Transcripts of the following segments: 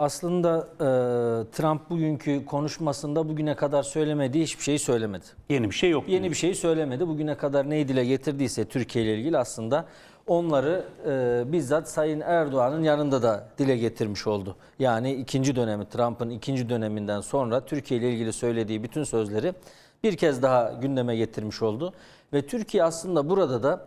Aslında e, Trump bugünkü konuşmasında bugüne kadar söylemediği hiçbir şeyi söylemedi. Yeni bir şey yok. Yeni bir şey söylemedi. Bugüne kadar neyi dile getirdiyse Türkiye ile ilgili aslında onları e, bizzat Sayın Erdoğan'ın yanında da dile getirmiş oldu. Yani ikinci dönemi Trump'ın ikinci döneminden sonra Türkiye ile ilgili söylediği bütün sözleri bir kez daha gündeme getirmiş oldu. Ve Türkiye aslında burada da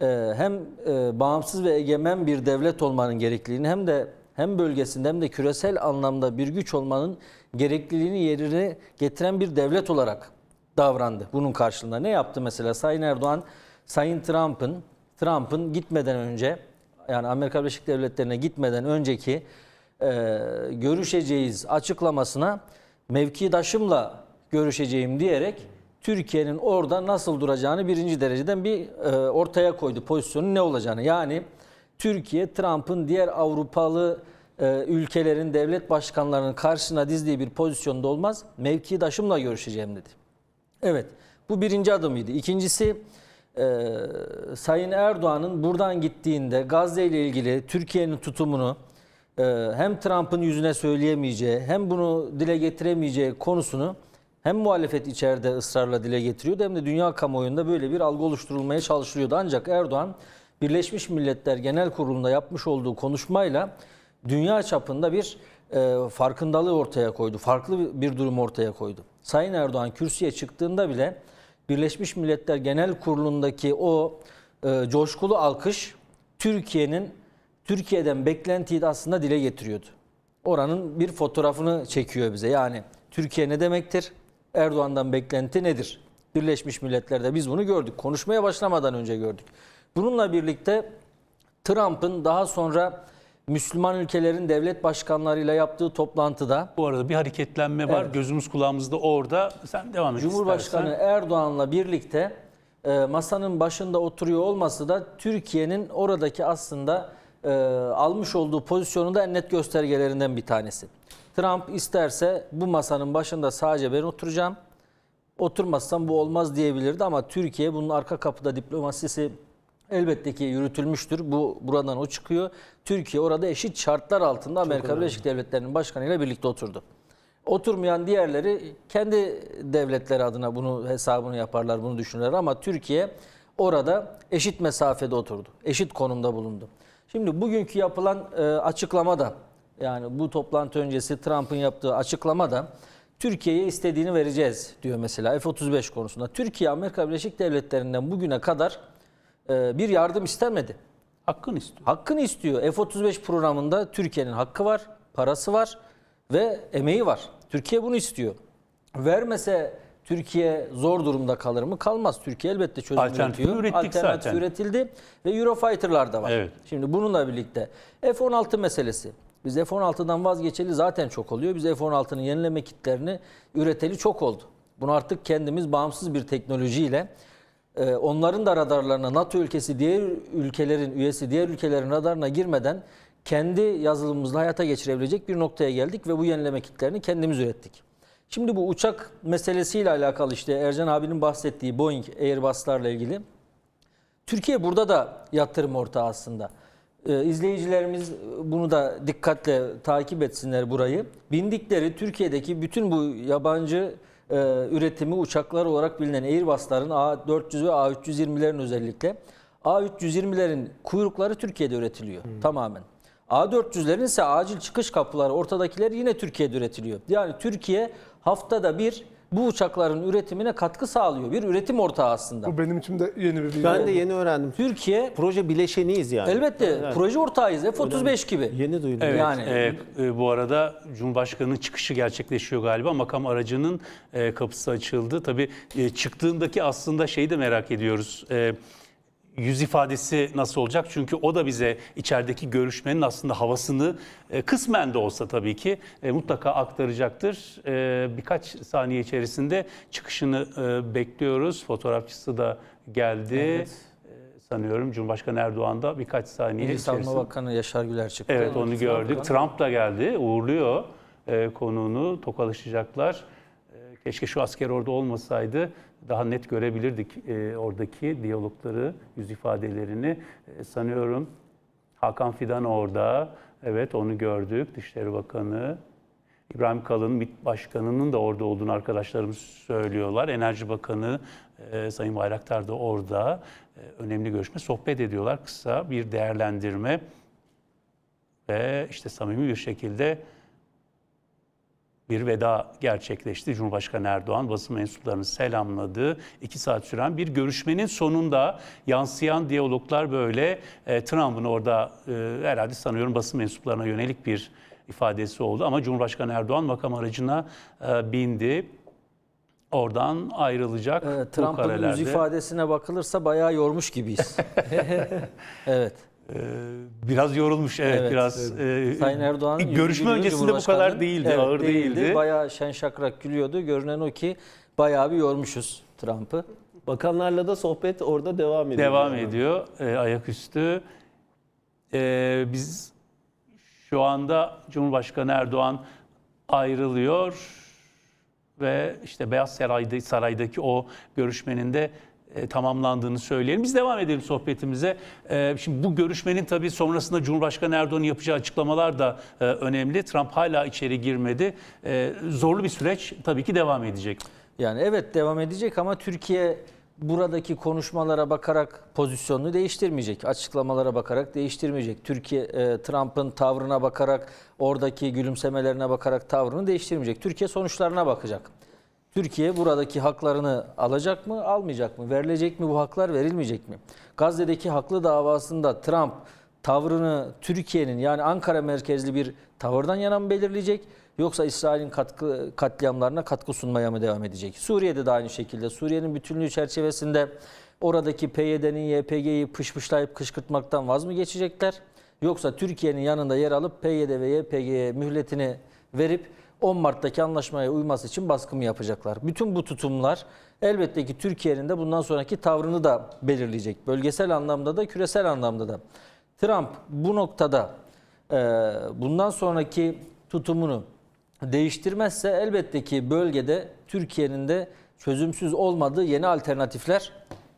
e, hem e, bağımsız ve egemen bir devlet olmanın gerekliliğini hem de hem bölgesinde hem de küresel anlamda bir güç olmanın gerekliliğini yerine getiren bir devlet olarak davrandı bunun karşılığında. Ne yaptı mesela Sayın Erdoğan, Sayın Trump'ın Trump'ın gitmeden önce yani Amerika Birleşik Devletleri'ne gitmeden önceki e, görüşeceğiz açıklamasına mevkidaşımla görüşeceğim diyerek Türkiye'nin orada nasıl duracağını birinci dereceden bir e, ortaya koydu pozisyonun ne olacağını. Yani Türkiye Trump'ın diğer Avrupalı e, ülkelerin devlet başkanlarının karşısına dizdiği bir pozisyonda olmaz. Mevkidaşımla görüşeceğim dedi. Evet, bu birinci adımıydı. İkincisi, e, Sayın Erdoğan'ın buradan gittiğinde Gazze ile ilgili Türkiye'nin tutumunu e, hem Trump'ın yüzüne söyleyemeyeceği hem bunu dile getiremeyeceği konusunu hem muhalefet içeride ısrarla dile getiriyordu hem de dünya kamuoyunda böyle bir algı oluşturulmaya çalışılıyordu. Ancak Erdoğan Birleşmiş Milletler Genel Kurulu'nda yapmış olduğu konuşmayla dünya çapında bir e, farkındalığı ortaya koydu. Farklı bir durum ortaya koydu. Sayın Erdoğan kürsüye çıktığında bile Birleşmiş Milletler Genel Kurulu'ndaki o e, coşkulu alkış Türkiye'nin Türkiye'den beklentiyi de aslında dile getiriyordu. Oranın bir fotoğrafını çekiyor bize. Yani Türkiye ne demektir? Erdoğan'dan beklenti nedir? Birleşmiş Milletler'de biz bunu gördük. Konuşmaya başlamadan önce gördük. Bununla birlikte Trump'ın daha sonra Müslüman ülkelerin devlet başkanlarıyla yaptığı toplantıda Bu arada bir hareketlenme var. Evet. Gözümüz kulağımızda orada. Sen devam et Cumhurbaşkanı istersen. Erdoğan'la birlikte e, masanın başında oturuyor olması da Türkiye'nin oradaki aslında e, almış olduğu pozisyonun da en net göstergelerinden bir tanesi. Trump isterse bu masanın başında sadece ben oturacağım. Oturmazsam bu olmaz diyebilirdi ama Türkiye bunun arka kapıda diplomasisi elbette ki yürütülmüştür. Bu buradan o çıkıyor. Türkiye orada eşit şartlar altında Amerika Birleşik Devletleri'nin başkanıyla birlikte oturdu. Oturmayan diğerleri kendi devletleri adına bunu hesabını yaparlar, bunu düşünürler ama Türkiye orada eşit mesafede oturdu. Eşit konumda bulundu. Şimdi bugünkü yapılan e, açıklamada yani bu toplantı öncesi Trump'ın yaptığı açıklamada Türkiye'ye istediğini vereceğiz diyor mesela F-35 konusunda. Türkiye Amerika Birleşik Devletleri'nden bugüne kadar e, bir yardım istemedi. Hakkını istiyor. Hakkını istiyor. F-35 programında Türkiye'nin hakkı var, parası var ve emeği var. Türkiye bunu istiyor. Vermese Türkiye zor durumda kalır mı? Kalmaz. Türkiye elbette çözüm Alternatifini üretiyor. ürettik Alternatif zaten. üretildi ve Eurofighter'lar da var. Evet. Şimdi bununla birlikte F-16 meselesi. Biz F-16'dan vazgeçeli zaten çok oluyor. Biz F-16'nın yenileme kitlerini üreteli çok oldu. Bunu artık kendimiz bağımsız bir teknolojiyle e, onların da radarlarına NATO ülkesi diğer ülkelerin üyesi diğer ülkelerin radarına girmeden kendi yazılımımızla hayata geçirebilecek bir noktaya geldik ve bu yenileme kitlerini kendimiz ürettik. Şimdi bu uçak meselesiyle alakalı işte Ercan abinin bahsettiği Boeing Airbus'larla ilgili Türkiye burada da yatırım ortağı aslında. Ee, izleyicilerimiz bunu da dikkatle takip etsinler burayı. Bindikleri Türkiye'deki bütün bu yabancı e, üretimi uçaklar olarak bilinen Airbus'ların A400 ve A320'lerin özellikle A320'lerin kuyrukları Türkiye'de üretiliyor tamamen. A400'lerin ise acil çıkış kapıları ortadakiler yine Türkiye'de üretiliyor. Yani Türkiye haftada bir bu uçakların üretimine katkı sağlıyor. Bir üretim ortağı aslında. Bu benim için de yeni bir bilgi. Ben de yeni öğrendim. Türkiye Proje bileşeniyiz yani. elbette Evet. proje ortağıyız. F-35 gibi. Yeni duydum. Evet, Yani- e, e, bu arada Cumhurbaşkanı'nın çıkışı gerçekleşiyor galiba. Makam aracının e, kapısı açıldı. Tabii e, çıktığındaki aslında şeyi de merak ediyoruz. E, yüz ifadesi nasıl olacak? Çünkü o da bize içerideki görüşmenin aslında havasını e, kısmen de olsa tabii ki e, mutlaka aktaracaktır. E, birkaç saniye içerisinde çıkışını e, bekliyoruz. Fotoğrafçısı da geldi. E, sanıyorum Cumhurbaşkanı Erdoğan da birkaç saniye Milli Savunma içerisinde. Bakanı Yaşar Güler çıktı. Evet onu gördük. Trump da geldi, uğurluyor e, konuğunu, tokalaşacaklar. E, keşke şu asker orada olmasaydı daha net görebilirdik e, oradaki diyalogları, yüz ifadelerini. E, sanıyorum Hakan Fidan orada. Evet onu gördük. Dışişleri Bakanı. İbrahim Kalın, MİT Başkanı'nın da orada olduğunu arkadaşlarımız söylüyorlar. Enerji Bakanı e, Sayın Bayraktar da orada. E, önemli görüşme, sohbet ediyorlar. Kısa bir değerlendirme ve işte samimi bir şekilde bir veda gerçekleşti. Cumhurbaşkanı Erdoğan basın mensuplarını selamladı. İki saat süren bir görüşmenin sonunda yansıyan diyaloglar böyle e, Trump'ın orada e, herhalde sanıyorum basın mensuplarına yönelik bir ifadesi oldu. Ama Cumhurbaşkanı Erdoğan makam aracına e, bindi. Oradan ayrılacak Ee, Trump'ın yüz ifadesine bakılırsa bayağı yormuş gibiyiz. evet. E, biraz yorulmuş evet, Evet. biraz. e, Sayın Erdoğan görüşme öncesinde bu kadar değildi, ağır değildi. Bayağı şen şakrak gülüyordu. Görünen o ki bayağı bir yormuşuz Trump'ı. Bakanlarla da sohbet orada devam ediyor. Devam Yani. ediyor e, ayaküstü. E, biz şu anda Cumhurbaşkanı Erdoğan ayrılıyor ve işte Beyaz Saray'da, Saray'daki o görüşmenin de e, tamamlandığını söyleyelim. Biz devam edelim sohbetimize. E, şimdi bu görüşmenin tabii sonrasında Cumhurbaşkanı Erdoğan'ın yapacağı açıklamalar da e, önemli. Trump hala içeri girmedi. Zorlu bir süreç tabii ki devam edecek. Yani evet devam edecek ama Türkiye buradaki konuşmalara bakarak pozisyonunu değiştirmeyecek. Açıklamalara bakarak değiştirmeyecek. Türkiye Trump'ın tavrına bakarak, oradaki gülümsemelerine bakarak tavrını değiştirmeyecek. Türkiye sonuçlarına bakacak. Türkiye buradaki haklarını alacak mı, almayacak mı? Verilecek mi bu haklar, verilmeyecek mi? Gazze'deki haklı davasında Trump tavrını Türkiye'nin yani Ankara merkezli bir tavırdan yana mı belirleyecek? Yoksa İsrail'in katkı, katliamlarına katkı sunmaya mı devam edecek? Suriye'de de aynı şekilde. Suriye'nin bütünlüğü çerçevesinde oradaki PYD'nin YPG'yi pışpışlayıp kışkırtmaktan vaz mı geçecekler? Yoksa Türkiye'nin yanında yer alıp PYD ve YPG'ye mühletini verip 10 Mart'taki anlaşmaya uyması için baskı mı yapacaklar? Bütün bu tutumlar elbette ki Türkiye'nin de bundan sonraki tavrını da belirleyecek. Bölgesel anlamda da küresel anlamda da. Trump bu noktada e, bundan sonraki tutumunu değiştirmezse elbette ki bölgede Türkiye'nin de çözümsüz olmadığı yeni alternatifler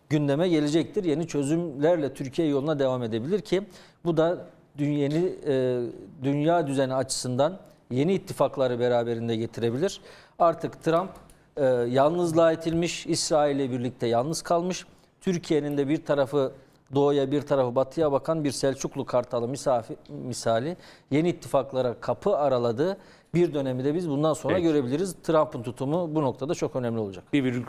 gündeme gelecektir. Yeni çözümlerle Türkiye yoluna devam edebilir ki bu da dünyeni, e, dünya düzeni açısından yeni ittifakları beraberinde getirebilir. Artık Trump e, yalnızlığa itilmiş, İsrail ile birlikte yalnız kalmış. Türkiye'nin de bir tarafı doğuya bir tarafı batıya bakan bir Selçuklu Kartalı misafi, misali yeni ittifaklara kapı araladığı bir dönemi de biz bundan sonra Peki. görebiliriz. Trump'ın tutumu bu noktada çok önemli olacak. Bir virgül